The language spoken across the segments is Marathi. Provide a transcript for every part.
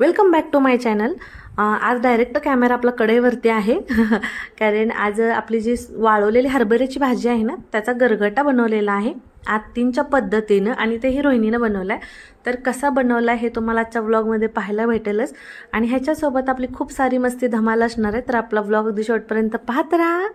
Welcome back to my channel आज डायरेक्ट कॅमेरा आपला कडेवरती आहे. कारण आज आपली जी वाळवलेली हरभऱ्याची भाजी आहे ना त्याचा गरगटा बनवलेला आहे. आत्तींच्या पद्धतीनं आणि तेही रोहिणीनं बनवलं आहे तर कसा बनवला आहे हे तुम्हाला आजच्या व्लॉगमध्ये पाहायला भेटेलच. आणि ह्याच्यासोबत आपली खूप सारी मस्ती धमाल असणार आहे. तर आपला व्लॉग अगदी शेवटपर्यंत पाहत राहा.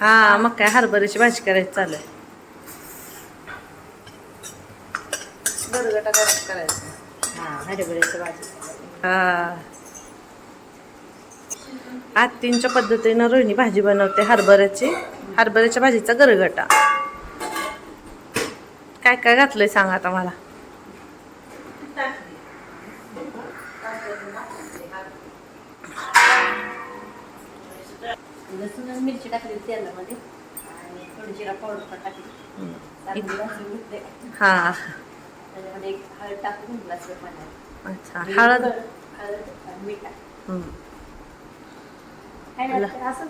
हा मग काय हरभऱ्याची भाजी करायची चालू आहे. गरगटा करायचं करायचं. हा. हरभऱ्याची भाजी. हा. आत्तींच्या पद्धतीनं रोहिणी भाजी बनवते हरभऱ्याची. हरभऱ्याच्या भाजीचा गरगटा. काय काय घातलंय सांग आता मला. लसूण आणि मिरची टाकली तेलामध्ये. आणि थोडी जिरा पावडर पण टाकली. घेतले हा. त्याच्यामध्ये एक हळद टाकून ग्लास पाण्यात अच्छा. हळद? हळद मीठ. काय असं.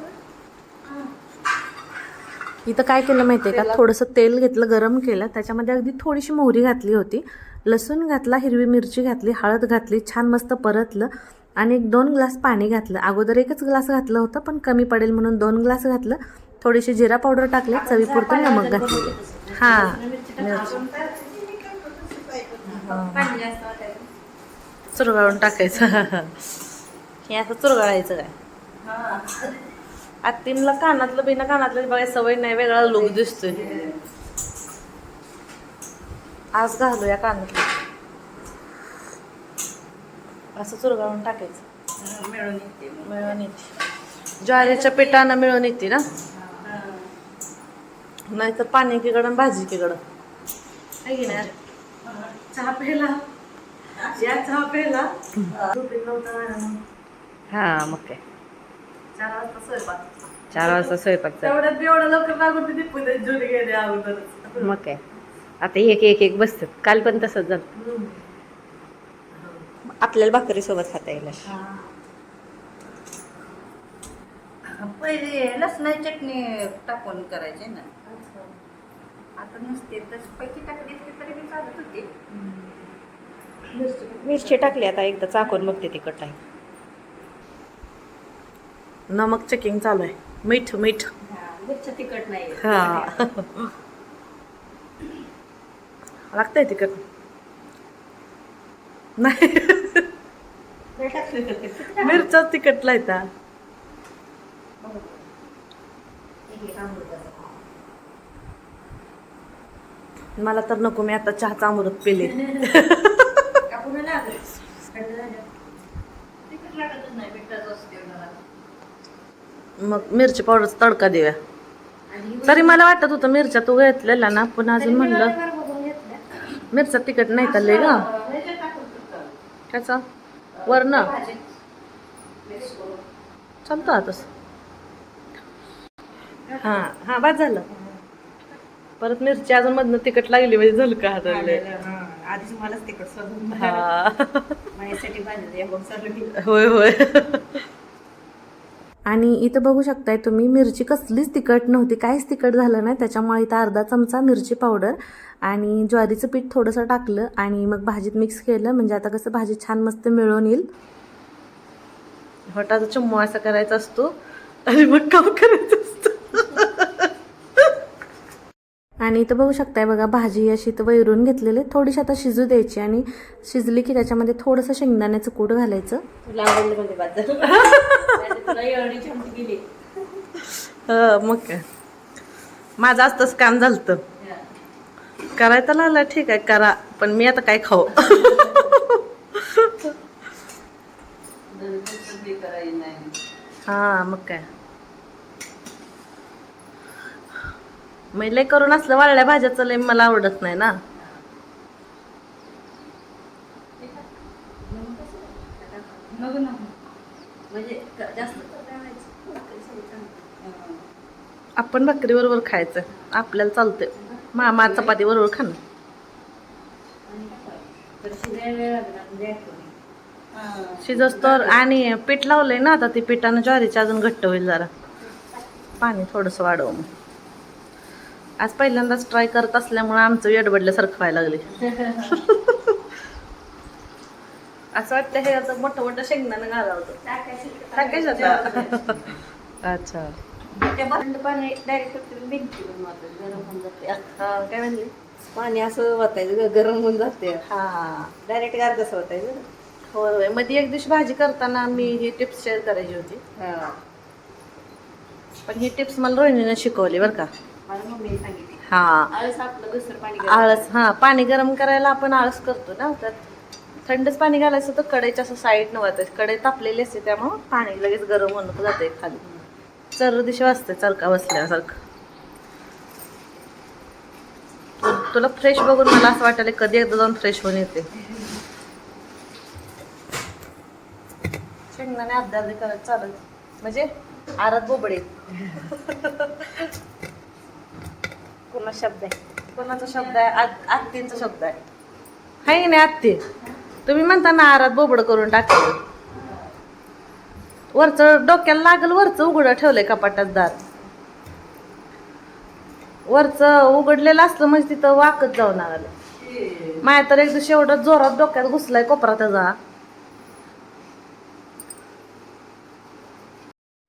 इथं काय केलं माहितीये का? थोडंसं तेल घेतलं गरम केलं. त्याच्यामध्ये अगदी थोडीशी मोहरी घातली होती. लसूण घातला हिरवी मिरची घातली हळद घातली छान मस्त परतलं. आणि एक दोन ग्लास पाणी घातलं. अगोदर एकच ग्लास घातलं होतं पण कमी पडेल म्हणून दोन ग्लास घातलं. थोडीशी जिरा पावडर टाकले चवीपुरतं नमक घातलं हां मिरची मिरची पाणी जास्त वाटायचं चुरगाळून टाकायचं. हे असं चुरगाळायचं काय? हा आत्तींला कानातलं बिना कानातलं बघायला सवय नाही वेगळा लुक दिसतोय. आज घालूया कानातलं. असं चुरगाळून टाकायचं. मिळून येते. मिळून येते. ज्वारीच्या पिठानं मिळून येते ना. नाहीतर पाणी एकीकडं भाजी एकीकडं है की नाही? चहा प्यायला. या चहा प्यायला. हा मग काय. चार वाजता स्वयंपाक. चार वाजता स्वयंपाक तेवढ्यात एवढं लवकर लागून ते पुढे जुरी गेले अगोदरच. मग काय. आता एक एक एक बसतात. काल पण तसंच झालं. आपल्याला भाकरी सोबत खाता येईल पहिले लसणाची चटणी टाकून करायचे ना. आता नुसते तशी पैकी टाकली असती तरी मी चालत होते. मिरची टाकली आता एकदा चाकून बघते तिखट आहे. नमक चेकिंग चालू आहे. मीठ मीठ. मिरच्या तिखट नाही हा. लागतंय तिखट. नाही. मिरच्या तिखट लायता मला तर नको मी आता चहाचा अमृत पिले. मग मिरची पावडरचा तडका देऊया. तरी मला वाटत होतं मिरच्या तू घेतलेला ना पण अजून म्हणलं मिरच्या तिखट नाही का त्याचा वरण. चालतं आता. हां हां बाद झालं. परत मिरची अजून मधनं तिखट लागली म्हणजे झालं का हाताले आधीच मलाच हा. बघ चालू होय होय. आणि इथं बघू शकताय तुम्ही मिरची कसलीच तिखट नव्हती काहीच तिखट झालं नाही. त्याच्यामुळे इथं अर्धा चमचा मिरची पावडर आणि ज्वारीचं पीठ थोडंसं टाकलं आणि मग भाजीत मिक्स केलं. म्हणजे आता कसं भाजी छान मस्त मिळून येईल. होटाचा चुम्मू असा करायचा असतो आणि मग काम करायचं असतं. आणि इथं बघू शकताय बघा भाजी अशी इथं वैरून घेतलेली थोडीशी आता शिजू द्यायची आणि शिजली की त्याच्यामध्ये थोडंसं शेंगदाण्याचं कूट घालायचं. मग काय? माझं असतंच काम झालं करायचं लागलं ठीक आहे करा पण मी आता काय खाऊ? हा मग काय? मी लय करून असलं वाळल्या भाज्याचं लय मला आवडत नाही ना नको नको म्हणजे क- जास्त तर काय व्हायचं भाकरी सगळी चांगली. आपण भाकरी बरोबर खायचं आपल्याला चालतंय मामा चपाती बरोबर खाणं आणि काय करायचं? तर शिजायला वेळ लागला म्हणजे ऐकतो मी. हा. शिजस तर आणि पीठ लावलंय ना आता ती पिठानं ज्वारीची अजून घट्ट होईल जरा पाणी थोडंसं वाढव मग आज पहिल्यांदाच ट्राय करत असल्यामुळे आमचं येडबडल्यासारखं व्हायला लागले असं वाटतं हे आता मोठं मोठं शेंगदाणं घालावं टाकायचं? अच्छा ते बंद पाणी डायरेक्ट मारतात, गरम होऊन जाते. काय म्हणली? पाणी असं वाटायचं गरम होऊन जाते. हा डायरेक्ट गार कसं वाटायचं होय होय. मध्ये एक दिवशी भाजी करताना मी ही टिप्स शेअर करायची होती. हा. पण ही टिप्स मला रोहिणीने शिकवली बरं का. मला मम्मीने सांगितली. हा. आळस आपलं पाणी गरम आळस हा. पाणी गरम करायला आपण आळस करतो ना त्यात थंडच पाणी घालायचं तर कढईच्या असं साईड न वाचायचं कढई तापलेली असते त्यामुळं पाणी लगेच गरम होणं जाते खाली चर दिशा वाजते चरका बसल्यासारखं. तु- तुला फ्रेश बघून मला असं वाटायला कधी एकदा जाऊन फ्रेश होऊन येते. शेंगदाणे अर्धे करत चालत म्हणजे आरात बोबडे. पूर्ण शब्द आहे? कोणाचा शब्द आहे? आत- आत्तींचा शब्द आहे. हाय नाही आत्ती. तुम्ही म्हणता ना आरात बोबड करून टाकायचं वरचं डोक्याला लागल वरचं उघडं ठेवलंय कपाटात दार. वरचं उघडलेलं असलं म्हणजे तिथं वाकत जाऊन आलं. माया तर एकदा शेवटात एवढं जोरात डोक्यात घुसलाय कोपरा त्याचा.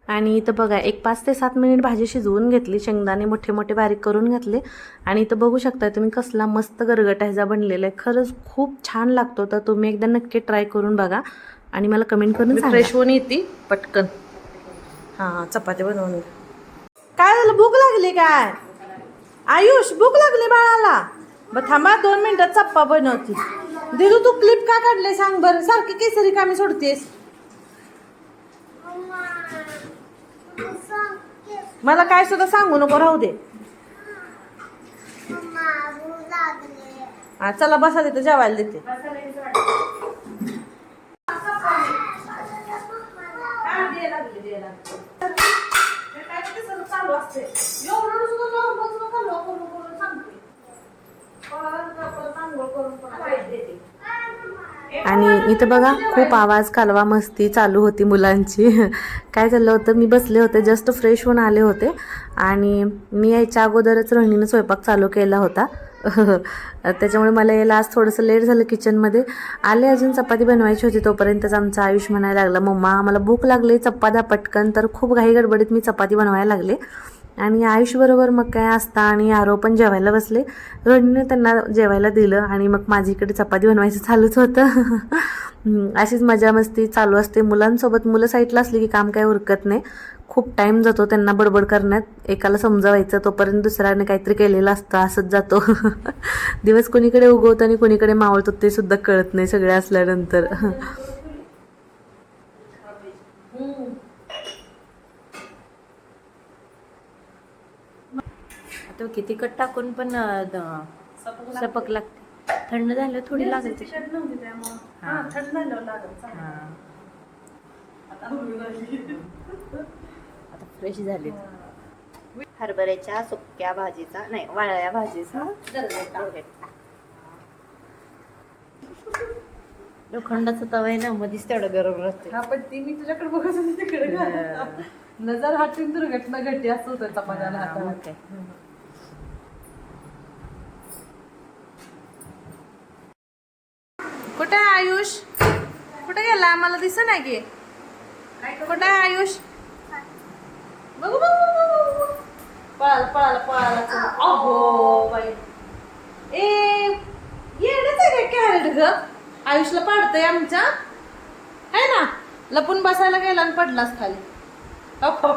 आणि इथं बघा एक पाच ते सात मिनिट भाजी शिजवून घेतली शेंगदाणे मोठे मोठे बारीक करून घातले. आणि इथं बघू शकता तुम्ही कसला मस्त गरगटा ह्याचा बनलेला आहे. खरंच खूप छान लागतो तर तुम्ही एकदा नक्की ट्राय करून बघा. आणि मला कमेंट करून फ्रेश होऊन येते पटकन. हां चपाती बनवून. काय झालं? भूक लागली काय? आयुष भूक लागली बाळाला. ब थांबा दोन मिनिटात चप्पा बनवती. दिदू तू क्लिप का काढले सांग बरं? सारखी केसरी कामी सोडतेस. मला काय सुद्धा सांगू नको राहू दे. हा चला बसा तिथं जेवायला देते. आणि इथं बघा खूप आवाज कालवा मस्ती चालू होती मुलांची. काय झालं होतं मी बसले होते जस्ट फ्रेश होऊन आले होते. आणि मी यायच्या अगोदरच रोहिणीनं स्वयंपाक चालू केला होता. त्याच्यामुळे मला यायला आज थोडंसं लेट झालं किचनमध्ये आले अजून चपाती बनवायची होती तोपर्यंतच आमचा आयुष म्हणायला लागला मम्मा मला भूक लागली चपात्या पटकन. तर खूप घाई गडबडीत मी चपाती बनवायला लागले. आणि आयुषबरोबर मग काय असता आणि आरो पण जेवायला बसले. रोहिणीने त्यांना जेवायला दिलं आणि मग माझी इकडे चपाती बनवायचं चालूच होतं. अशीच मजा मस्ती चालू असते. मुलांसोबत मुलं साईडला असली की काम काय उरकत नाही. खूप टाईम जातो त्यांना बडबड करण्यात. एकाला समजावायचं तोपर्यंत दुसऱ्याने काहीतरी केलेलं असतं असंच जातो. दिवस कोणीकडे उगवतो आणि कोणीकडे मावळतो ते सुद्धा कळत नाही सगळे असल्यानंतर. आता किती कट टाकून पण सपक लागते. थंड झालं थोडी. हा. हा. आता फ्रेश झाली हरभऱ्याच्या सुक्या भाजीचा नाही वाळ्या भाजीचा. लोखंडाचा तवा आहे ना मध्येच तेवढं गरम राहते हा पण ती मी तुझ्याकडे बघत होते तिकडे. नजर हाटून दुर्घटना घडली असं होतं हा, हाताला. मग काय. कुठे आहे आयुष? कुठे गेला? आम्हाला दिस नाही की. कुठे आहे आयुष? बघू बघू. पळाला पळाला पळाला. अहो बाई. ए येणच आहे काय कॅरेट ग? आयुषला पाडतंय आमच्या. आहे ना? लपून बसायला गेला आणि पडलास खाली. अहो.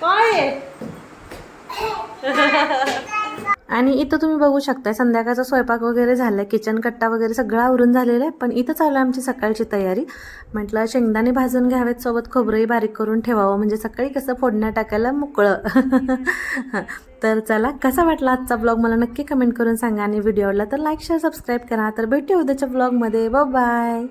काय आहे? आणि इथं तुम्ही बघू शकताय संध्याकाळचा स्वयंपाक वगैरे झालाय किचन कट्टा वगैरे सगळं आवरून झालेलं आहे पण इथं चालू आहे आमची सकाळची तयारी. म्हटलं शेंगदाणे भाजून घ्यावेत सोबत खोबरंही बारीक करून ठेवावं म्हणजे सकाळी कसं फोडण्या टाकायला मोकळं. तर चला कसा वाटला आजचा ब्लॉग मला नक्की कमेंट करून सांगा आणि व्हिडिओला तर लाईक शेअर सबस्क्राईब करा. तर भेटू उद्याच्या ब्लॉगमध्ये बाय